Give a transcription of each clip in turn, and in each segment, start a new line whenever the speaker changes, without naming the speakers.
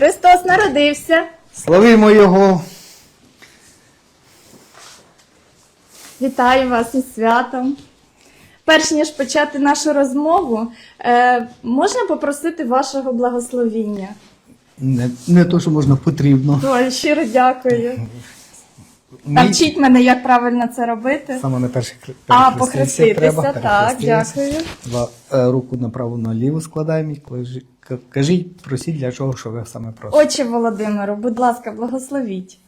Христос народився.
Славимо Його!
Вітаю вас із святом. Перш ніж почати нашу розмову, е, можна попросити вашого благословіння?
Не, не то, що можна потрібно.
Ой, щиро дякую. Навчіть мене, як правильно це робити.
Саме на перше кр-
А, похреститися, так, дякую.
Е, руку направо на ліву складаємо і кажіть, просіть для чого, що ви саме просите.
Отче Володимиру, будь ласка, благословіть.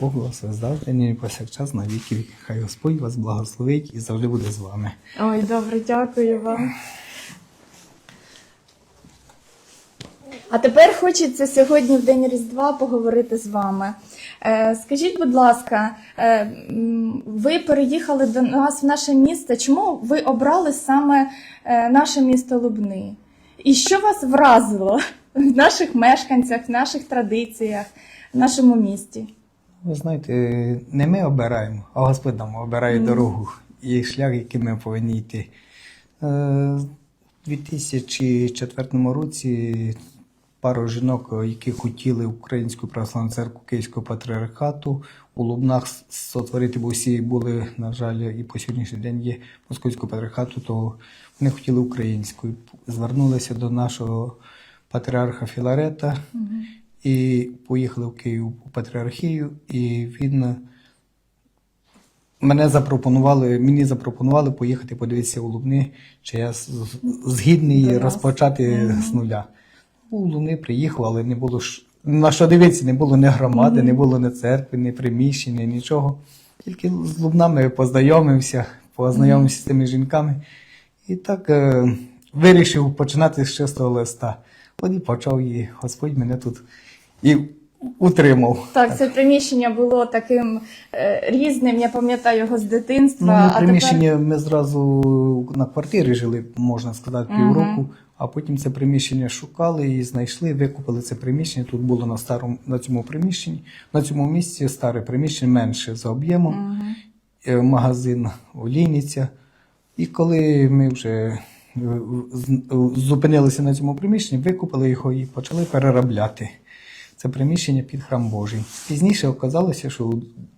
Бог вас і повсякчас на віки віки. Хай Господь вас благословить і завжди буде з вами.
Ой, добре, дякую вам. А тепер хочеться сьогодні в день Різдва поговорити з вами. Е, скажіть, будь ласка, е, ви переїхали до нас в наше місто. Чому ви обрали саме е, наше місто Лубни? І що вас вразило в наших мешканцях, в наших традиціях, в нашому місті?
Ви знаєте, не ми обираємо, а Господь нам обирає дорогу і шлях, яким ми повинні йти. Е, У 2004 році пару жінок, які хотіли Українську православну церкву Київського патріархату у Лубнах сотворити, бо всі були, на жаль, і по сьогоднішній день є Московського патріархату, то вони хотіли українську. Звернулися до нашого патріарха Філарета і поїхали в Київ у патріархію, і він мене запропонували, мені запропонували поїхати подивитися у Лубни, чи я згідний розпочати з нуля. У Лубни приїхали, але не було ж на що дивитися, не було ні громади, не було ні церкви, ні приміщення, нічого. Тільки з Лубнами познайомився, познайомився з тими жінками. І так е, вирішив починати з чистого листа. От і почав і Господь мене тут і утримав.
Так, це приміщення було таким е, різним. Я пам'ятаю його з дитинства.
Ну,
а
ми приміщення ми зразу на квартирі жили, можна сказати, півроку, а потім це приміщення шукали і знайшли, викупили це приміщення. Тут було на старому на цьому приміщенні. На цьому місці старе приміщення менше за об'ємом, е, магазин олійниця. І коли ми вже е, зупинилися на цьому приміщенні, викупили його і почали переробляти. Це приміщення під храм Божий. Пізніше оказалося, що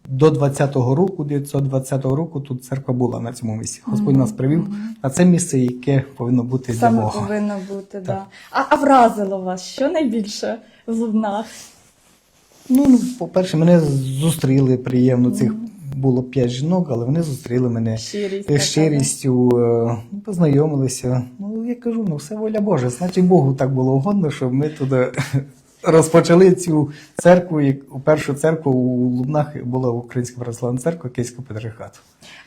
до 20-го року, 920-го року, тут церква була на цьому місці. Господь нас привів на це місце, яке повинно бути для
Саме повинно бути, да. А, а вразило вас що найбільше в Лубнах?
Ну, ну, по-перше, мене зустріли приємно. Цих було п'ять жінок, але вони зустріли мене
Щирість
щирістю, е, ну, познайомилися. Ну, я кажу, ну все воля Божа. Значить, Богу так було угодно, щоб ми туди розпочали цю церкву. як- Першу церкву у Лубнах була Українська православна церква Київського патріархату.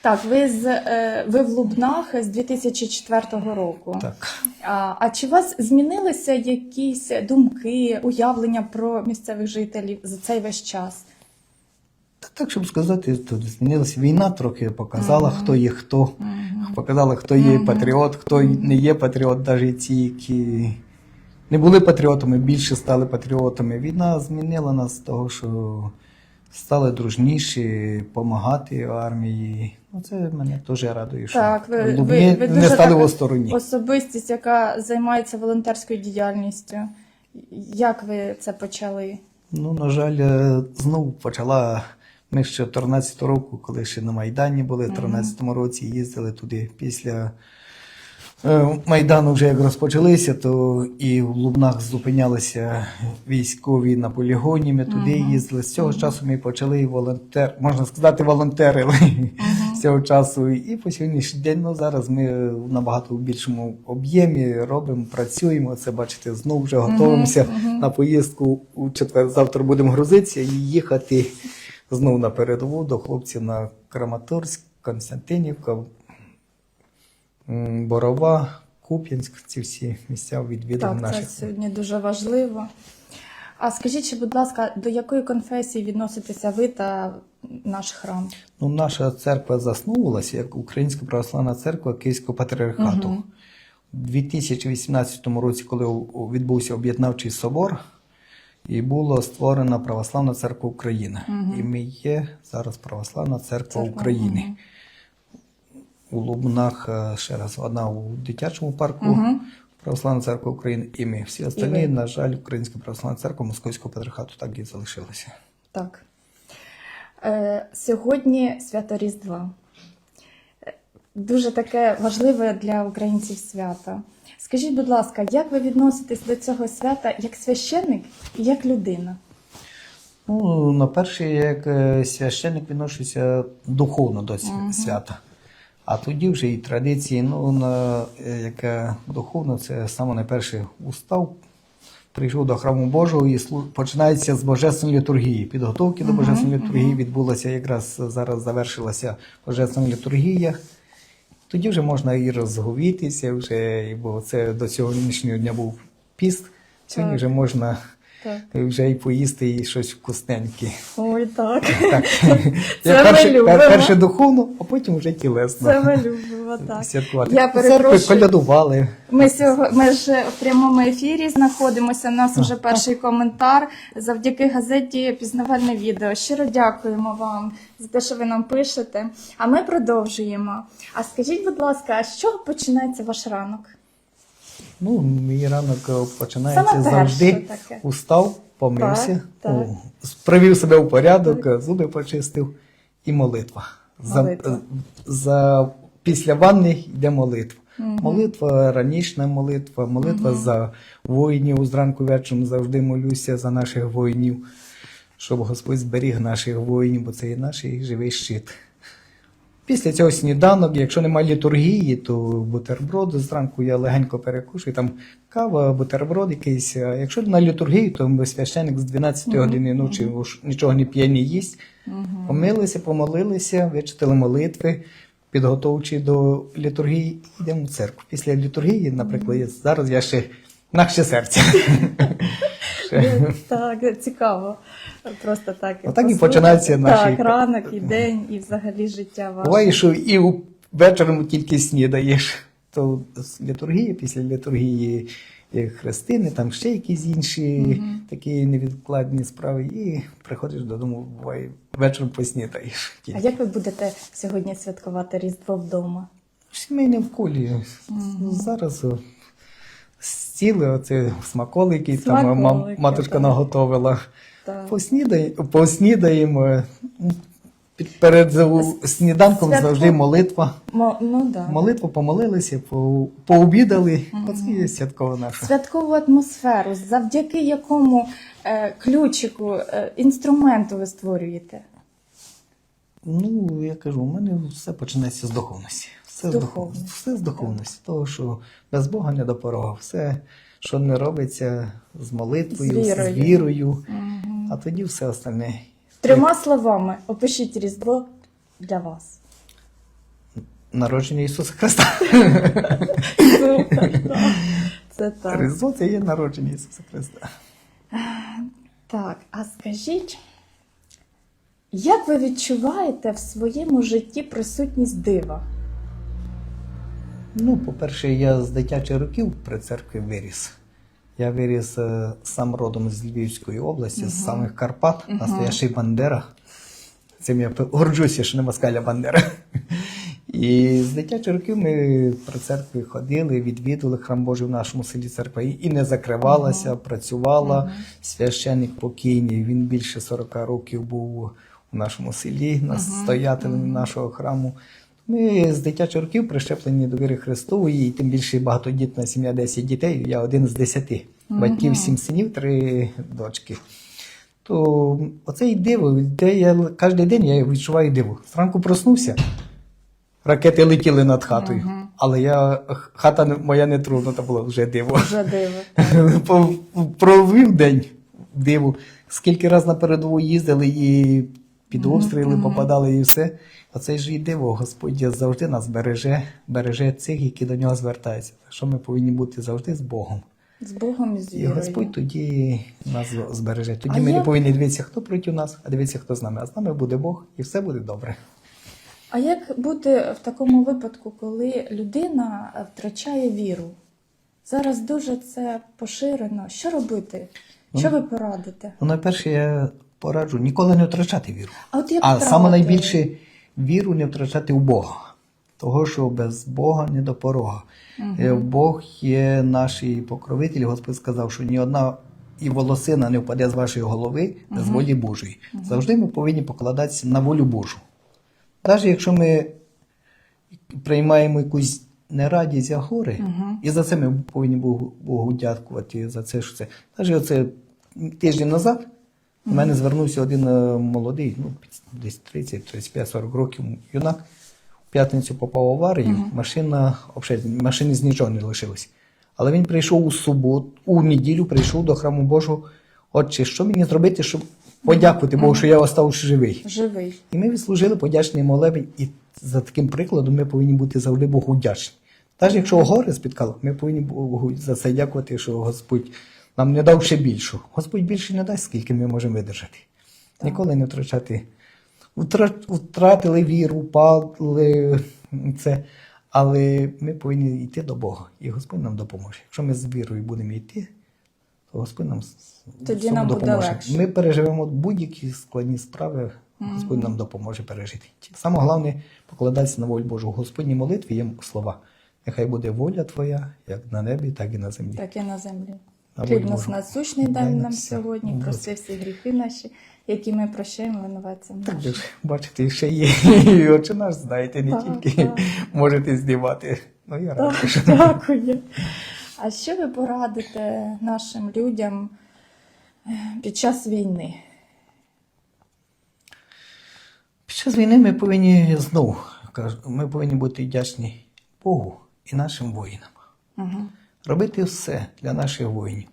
Так, ви з е, ви в Лубнах з 2004 року.
Так.
А, а чи у вас змінилися якісь думки, уявлення про місцевих жителів за цей весь час?
Та Так, щоб сказати, тут змінилася війна, трохи показала, хто є хто. Показала, хто є патріот, хто не є патріот, навіть ті, які не були патріотами, більше стали патріотами. Війна змінила нас з того, що стали дружніші, допомагати армії. Ну, це мене теж радує, що
Так, ви, ви,
Лубни
ви
не
дуже
стали в
така
остороні.
особистість, яка займається волонтерською діяльністю. Як ви це почали?
Ну, на жаль, е, знову почала. Ми ще 14 року, коли ще на Майдані були, в 13-му році їздили туди. Після Майдану вже як розпочалися, то і в Лубнах зупинялися військові на полігоні. Ми туди їздили. З цього часу ми почали волонтер, можна сказати, волонтерили з цього часу. І по сьогоднішній день ну, зараз ми в набагато більшому об'ємі робимо, працюємо. Це бачите, знову вже готуємося на поїздку у четвер. Завтра будемо грузитися і їхати знову на передову до хлопців на Краматорськ, Константинівка, Борова, Куп'янськ. Ці всі місця відвідав
Так, це сьогодні дуже важливо. А скажіть, ще, будь ласка, до якої конфесії відноситеся ви та наш храм?
Ну, наша церква засновувалася як Українська православна церква Київського патріархату. У 2018 році, коли відбувся об'єднавчий собор, і була створена Православна церква України. І ми є зараз Православна церква
Церква,
України. У Лубнах, е, ще раз, одна у дитячому парку Православна церква України і ми. Всі остальні, на жаль, Українська православна церква Московського патріархату так і залишилася.
Так. Е, сьогодні свято Різдва. Е, Дуже таке важливе для українців свято. Скажіть, будь ласка, як ви відноситесь до цього свята як священник і як людина?
Ну, на перше, як е, священник відношуся духовно до свята. А тоді вже і традиції, ну, на, е, яке духовно, це саме найперше устав, прийшов до храму Божого і слу- починається з Божественної літургії. Підготовки до Божественної літургії відбулася якраз зараз завершилася Божественна літургія. Тоді вже можна і розговітися, вже, бо це до сьогоднішнього дня був піст. Сьогодні
Так.
вже можна
Так.
вже і поїсти і щось вкусненьке.
Ой, так.
Так.
Це
Я
ми
перше,
любимо.
перше духовно, а потім вже тілесно.
Це ми любимо, так.
Святкувати.
Я перепрошую.
колядували.
Ми сього ми ж в прямому ефірі знаходимося. У нас вже перший коментар завдяки газеті Пізнавальне відео. Щиро дякуємо вам за те, що ви нам пишете. А ми продовжуємо. А скажіть, будь ласка, а з чого починається ваш ранок?
Ну, мій ранок е, починається
Саме
завжди.
таке.
Устав, помився,
Так, так.
привів себе в порядок, зуби почистив і молитва.
Молитва.
За, за, після ванни йде молитва. Молитва, ранішня молитва, молитва за воїнів. Зранку вечором завжди молюся за наших воїнів, щоб Господь зберіг наших воїнів, бо це і наш живий щит. Після цього сніданок, якщо немає літургії, то бутерброд зранку я легенько перекушую, там кава, бутерброд якийсь. А якщо на літургію, то священник з 12 години ночі нічого не п'є, не їсть. Помилися, помолилися, вичитали молитви, підготовчі до літургії, і йдемо в церкву. Після літургії, наприклад, я- зараз я ще наше серце. Ще.
Так, цікаво. Просто так.
Отак і
послухати.
починаються наші-
Так, ранок і день, і взагалі життя ваше.
Буває, що і вечором тільки снідаєш. То з літургії, після літургії хрестини, там ще якісь інші такі невідкладні справи, і приходиш додому, буває, вечором поснідаєш.
А як ви будете сьогодні святкувати Різдво вдома?
В сімейному колі. Зараз о, стіли, оце смаколики, там е, мам- матушка
так.
наготовила.
Так.
Поснідаємо. Перед сніданком
Святко-
завжди молитва.
Мо, ну, да.
Молитву помолилися, по, пообідали. Оце є святкова наша.
Святкову атмосферу, завдяки якому е, ключику, е, інструменту ви створюєте.
Ну, я кажу, у мене все починається з духовності. Все з духовності. Все з духовності. Того, що без Бога не до порога. Все, що не робиться з молитвою,
З
з
вірою.
вірою, а тоді все остальне.
Трьома словами опишіть Різдво для вас.
Народження Ісуса Христа.
Це так.
Різдво це є народження Ісуса Христа.
Так, а скажіть, як ви відчуваєте в своєму житті присутність дива?
Ну, по-перше, я з дитячих років при церкві виріс. Я виріс е, сам родом з Львівської області, з самих Карпат, настоящий Бандера. Цим я горджуся, що не москаля Бандера. І з дитячих років ми при церкві ходили, відвідували храм Божий в нашому селі церква і не закривалася, працювала. Священник покійний, він більше 40 років був у нашому селі, настоятелем нашого храму. Ми з дитячих років прищеплені до віри Христової, і тим більше багатодітна сім'я 10 дітей. Я один з 10. Батьків, сім синів, три дочки. То оце і диво, де я кожен день я відчуваю диво. Зранку проснувся, ракети летіли над хатою, але я хата моя не тронута була вже диво.
Вже диво.
Провів день диво. Скільки раз на передову їздили і під обстріли попадали, і все. Оце ж і диво, Господь завжди нас береже, береже цих, які до нього звертаються. Так що ми повинні бути завжди з Богом.
З Богом і з
І. Господь тоді нас збереже. Тоді
А
ми не повинні дивитися, хто проти нас, а дивитися, хто з нами. А з нами буде Бог, і все буде добре.
А як бути в такому випадку, коли людина втрачає віру? Зараз дуже це поширено. Що робити? Що ви порадите?
Ну, найперше, я пораджу ніколи не втрачати віру.
А от як
А саме найбільше віру не втрачати у Бога. того, що без Бога не до порога. Е, Бог є наш покровитель. Господь сказав, що ні одна і волосина не впаде з вашої голови без волі Божої. Завжди ми повинні покладатися на волю Божу. Навіть якщо ми приймаємо якусь нерадість, а горе, і за це ми повинні Богу, Богу дякувати за це, що це. Навіть оце тиждень назад до мене звернувся один е, молодий, ну, десь 30, 35, 40 років юнак. В п'ятницю попав в аварію, машина, взагалі, машини з нічого не лишилось. Але він прийшов у суботу, у неділю прийшов до храму Божого. Отче, що мені зробити, щоб подякувати Богу, що я остався живий?
Живий.
І ми відслужили подячний молебень, і за таким прикладом ми повинні бути завжди Богу вдячні. Навіть якщо горе спіткало, ми повинні Богу за це дякувати, що Господь нам не дав ще більшу. Господь більше не дасть, скільки ми можемо видержати. Ніколи не втрачати. Втратили віру, впали це. Але ми повинні йти до Бога, і Господь нам допоможе. Якщо ми з вірою будемо йти, то Господь нам
Тоді нам буде
допоможе.
легше.
Ми переживемо будь-які складні справи, Господь нам допоможе пережити. Саме головне покладатися на волю Божу. У Господній молитві є слова. Нехай буде воля Твоя, як на небі, так і на землі.
Так і на землі. Хліб нас насущний
Дай нам
нам сьогодні,
Ну,
прости всі гріхи наші, які ми прощаємо винуватцям
Так,
нашим.
бачите, ще є і очі наш, знаєте, не
Так,
тільки
так.
можете здівати. Ну, я радий,
Так,
що
дякую. А що ви порадите нашим людям е, під час війни?
Під час війни ми повинні знову ми повинні бути вдячні Богу і нашим воїнам.
Угу.
Робити все для наших воїнів.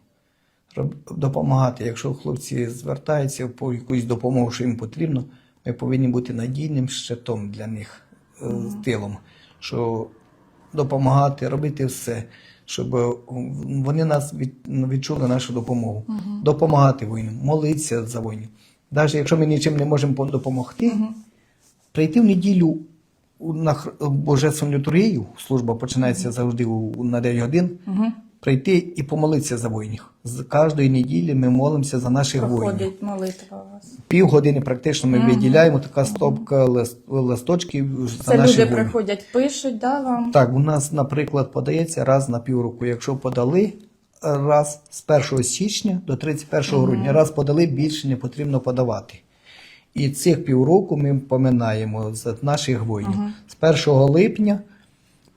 Допомагати. Якщо хлопці звертаються по якусь допомогу, що їм потрібно, ми повинні бути надійним щитом для них е, тилом, що допомагати, робити все, щоб е, вони нас відчули нашу допомогу. Допомагати воїнам, молитися за воїнів. Навіть якщо ми нічим не можемо по- допомогти, прийти в неділю на божественну літургію, служба починається завжди на 9 годин, прийти і помолитися за воїнів. З кожної неділі ми молимося за наших воїнів.
Проходить молитва у вас.
Півгодини практично ми виділяємо така стопка лист, листочків за
Це
наших
люди
воїнів.
приходять, пишуть, да, вам?
Так, у нас, наприклад, подається раз на півроку. Якщо подали раз з 1 січня до 31 грудня, раз подали, більше не потрібно подавати. І цих півроку ми поминаємо за наших воїнів. З 1 липня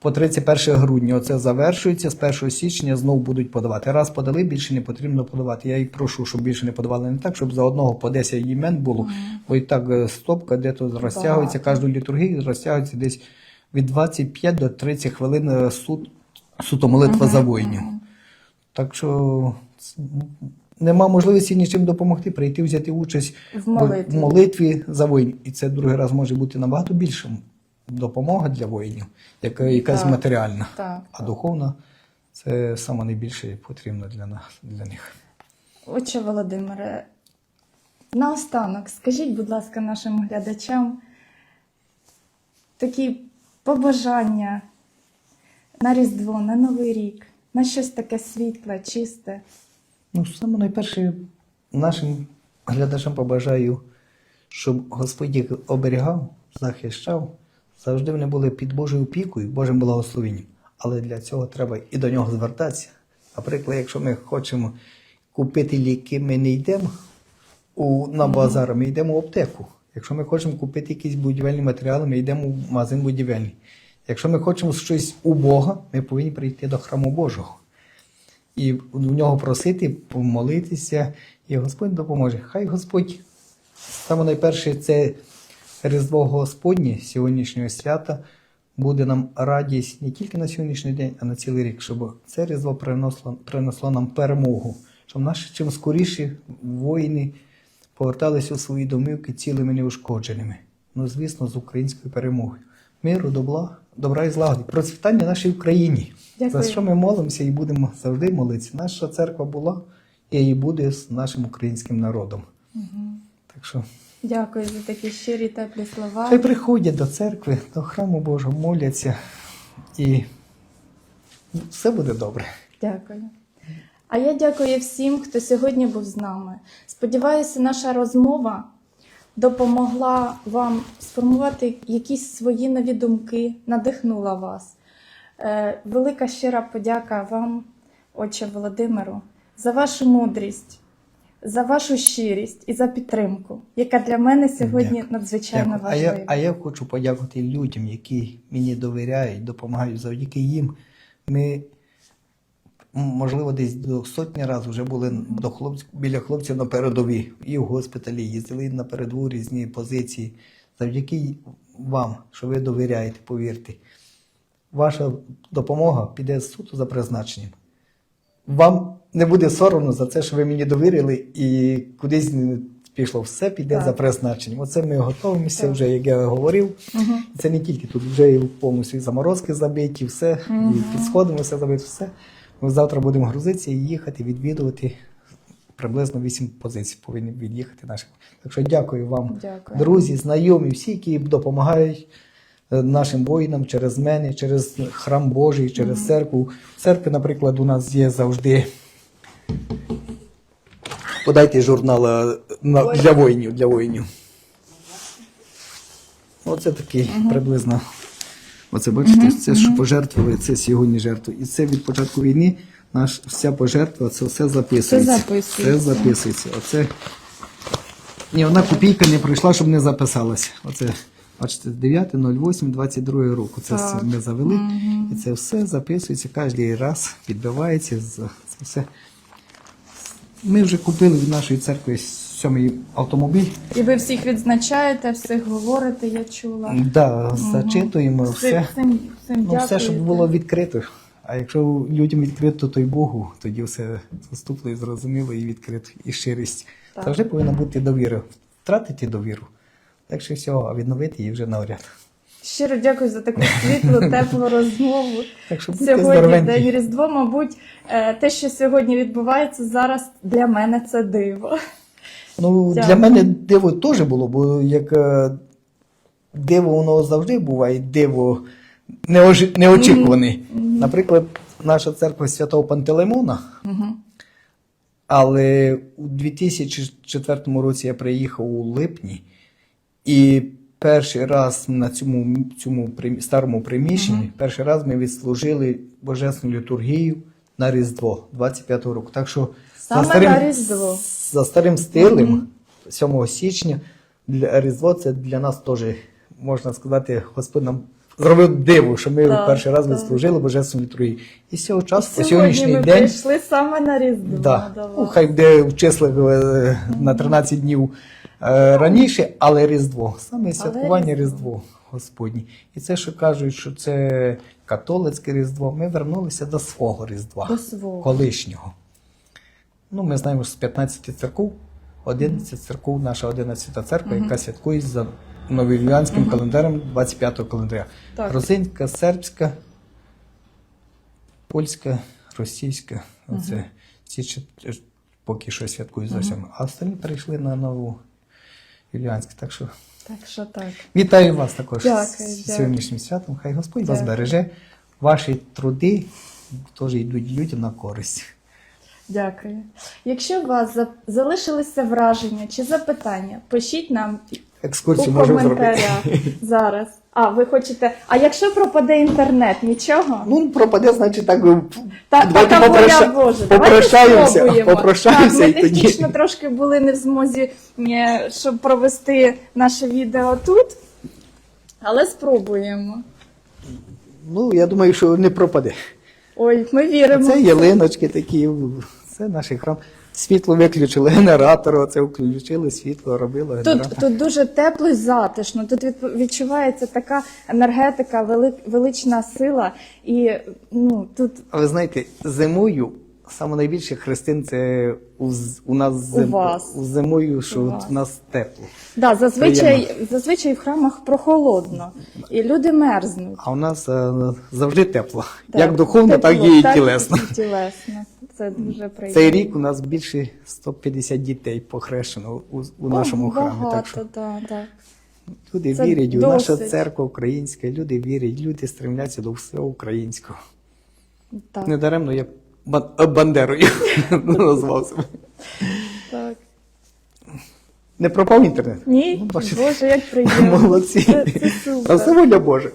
по 31 грудня оце завершується, з 1 січня знову будуть подавати. Раз подали, більше не потрібно подавати. Я їх прошу, щоб більше не подавали не так, щоб за одного по 10 імен було. Бо і так е, стопка, де то розтягується, кожну літургію розтягується десь від 25 до 30 хвилин е, сут, суто молитва за воїнів. Так що нема можливості нічим допомогти, прийти взяти участь
В молитві.
в молитві за воїнів. І це другий раз може бути набагато більше допомога для воїнів, яка якась
Так.
матеріальна.
Так.
А духовна це саме найбільше потрібно для нас, для них.
Отче Володимире, наостанок, скажіть, будь ласка, нашим глядачам такі побажання на Різдво, на Новий рік, на щось таке світле, чисте.
Ну, саме найперше нашим глядачам побажаю, щоб Господь їх оберігав, захищав, завжди вони були під Божою опікою, Божим благословенням. Але для цього треба і до нього звертатися. Наприклад, якщо ми хочемо купити ліки, ми не йдемо у, на базар, ми йдемо в аптеку. Якщо ми хочемо купити якісь будівельні матеріали, ми йдемо в магазин будівельний. Якщо ми хочемо щось у Бога, ми повинні прийти до храму Божого і в нього просити, помолитися, і Господь допоможе. Хай Господь, саме найперше, це Різдво Господнє сьогоднішнього свята буде нам радість не тільки на сьогоднішній день, а на цілий рік, щоб це Різдво принесло, принесло нам перемогу, щоб наші чим скоріше воїни поверталися у свої домівки цілими неушкодженими. Ну, звісно, з українською перемогою. Миру, добра, добра і злагоди, процвітання нашій Україні.
Дякую.
За що ми молимося і будемо завжди молитися. Наша церква була і і буде з нашим українським народом. Так що
Дякую за такі щирі теплі слова.
хай приходять до церкви, до храму Божого, моляться і все буде добре.
Дякую. А я дякую всім, хто сьогодні був з нами. Сподіваюся, наша розмова допомогла вам сформувати якісь свої нові думки, надихнула вас. Е, Велика щира подяка вам, отче Володимиру, за вашу мудрість, за вашу щирість і за підтримку, яка для мене сьогодні
Дякую.
надзвичайно
Дякую. А
важлива.
я, а я хочу подякувати людям, які мені довіряють, допомагають. Завдяки їм ми, можливо, десь до сотні разів вже були до хлопців, біля хлопців на передовій. І в госпіталі їздили на передову різні позиції. Завдяки вам, що ви довіряєте, повірте. Ваша допомога піде суто за призначенням. Вам не буде соромно за це, що ви мені довірили, і кудись не пішло. Все піде
Так.
за призначенням. Оце ми готуємося вже, як я говорив. І Це не тільки тут, вже і повністю і заморозки забиті, все, і під сходами все забито, все. Ми завтра будемо грузитися і їхати, відвідувати. Приблизно вісім позицій повинні від'їхати наші. Так що дякую вам,
Дякую.
друзі, знайомі, всі, які допомагають е, нашим воїнам через мене, через храм Божий, через церкву. В церкві, наприклад, у нас є завжди. Подайте журнал е, на, для воїнів. Для воїнів. Оце такий приблизно. Оце бачите, це що пожертвували, це сьогодні жертва. І це від початку війни наш вся пожертва, це все записується.
Це записується.
Це записується. Оце ні одна копійка не пройшла, щоб не записалася. Оце, бачите, 9.08.22 року. Це
Так.
ми завели. І це все записується кожен раз, підбивається. Це все. Ми вже купили від нашої церкви сьомий автомобіль.
І ви всіх відзначаєте, всіх говорите, я чула.
Да, зачитуємо все.
Всім, всім
Ну, все, щоб було відкрито. А якщо людям відкрито, то й Богу, тоді все заступло і зрозуміло, і відкрито, і щирість.
Так.
Завжди повинна бути довіра. Втратити довіру. Легше всього, а відновити її вже навряд.
Щиро дякую за таку світлу, теплу розмову.
Так що будьте
Сьогодні
здоровенькі.
день Різдво, мабуть, е, те, що сьогодні відбувається зараз, для мене це диво.
Ну,
Дякую.
для мене диво теж було, бо як е, диво воно завжди буває, диво неожи- неочікуване. Наприклад, наша церква Святого Пантелеймона, але у 2004 році я приїхав у липні, і перший раз на цьому, цьому старому приміщенні, перший раз ми відслужили Божественну літургію на Різдво 25-го року. Так що
Саме на Різдво.
за старим стилем, 7 січня, для Різдво це для нас теж, можна сказати, Господь нам зробив диво, що ми
Так,
перший раз відслужили Божественну літургію. І з цього часу, по сьогоднішній
ми
день,
прийшли саме на Різдво.
да, ну, хай буде в числах е, на 13 днів е, раніше, але Різдво, саме святкування
Різдво.
Різдво Господнє. І це, що кажуть, що це католицьке Різдво, ми вернулися до свого Різдва,
До свого.
колишнього. Ну, ми знаємо, що з 15 церков, 11 церков, наша 11 церква, яка святкує за новоюліанським календарем 25-го календаря.
Так.
Грузинська, сербська, польська, російська. Оце ці чот- поки що святкують за всьому. А останні перейшли на нову юліанську. Так що
Так що так.
вітаю вас також
Дякую,
з
дякую.
сьогоднішнім святом. Хай Господь вас береже. Ваші труди теж йдуть людям на користь.
Дякую. Якщо у вас за- залишилися враження чи запитання, пишіть нам у
Екскурсію можемо зробити.
зараз. А, ви хочете. А якщо пропаде інтернет, нічого?
Ну, пропаде, значить, так. е,
Так,
давайте
така воля
попроща-
Божа.
попрощаємося,
Давайте
попрощаємося
так,
і
ми
тоді.
технічно трошки були не в змозі, е, щоб провести наше відео тут, але спробуємо.
Ну, я думаю, що не пропаде.
Ой, ми віримо.
Це ялиночки такі, це наш храм. Світло виключили, генератор, оце включили, світло робило
Тут,
генератор.
тут дуже тепло і затишно. Тут відчувається така енергетика, вели, велична сила. І ну тут
А ви знаєте, зимою саме найбільше хрестин це у, з- у нас зим,
вас.
у зимою, що
У вас.
в нас тепло.
да, зазвичай, зазвичай в храмах прохолодно, і люди мерзнуть.
А у нас е, завжди тепло. Як духовно, так і тілесно.
і тілесно. Це дуже приємно.
Цей рік у нас більше 150 дітей похрещено у, у нашому
О,
храмі.
Багато,
Так що
да, так.
люди
це
вірять, у наша церква українська, люди вірять, люди стремляться до всього українського.
Так,
Недаремно я Бандерою назвав себе.
так.
Не пропав інтернет?
Ні,
Ну.
Боже, як приємно.
Молодці.
Це, це
А все воля Божа.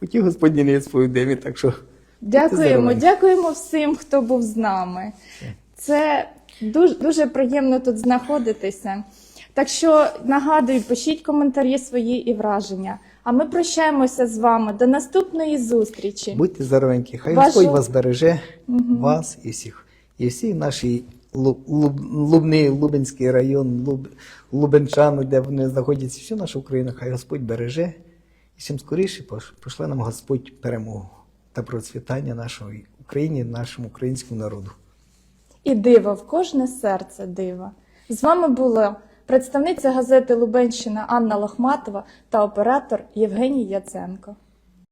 Путі Господні не свою демі, так що.
Дякуємо, дякуємо всім, хто був з нами. Це дуже, дуже приємно тут знаходитися. Так що нагадую, пишіть коментарі свої і враження. А ми прощаємося з вами до наступної зустрічі.
Будьте здоровенькі. Хай
Бажаю-
Господь вас береже, вас і всіх. І всі наші Лу- Луб- Лубни, Лубенський район, Луб, Лубенчани, де вони знаходяться, всю нашу Україну, хай Господь береже. І чим скоріше пош- пошле нам Господь перемогу та процвітання нашої Україні, нашому українському народу.
І диво в кожне серце диво. З вами була представниця газети Лубенщина Анна Лохматова та оператор Євгеній Яценко.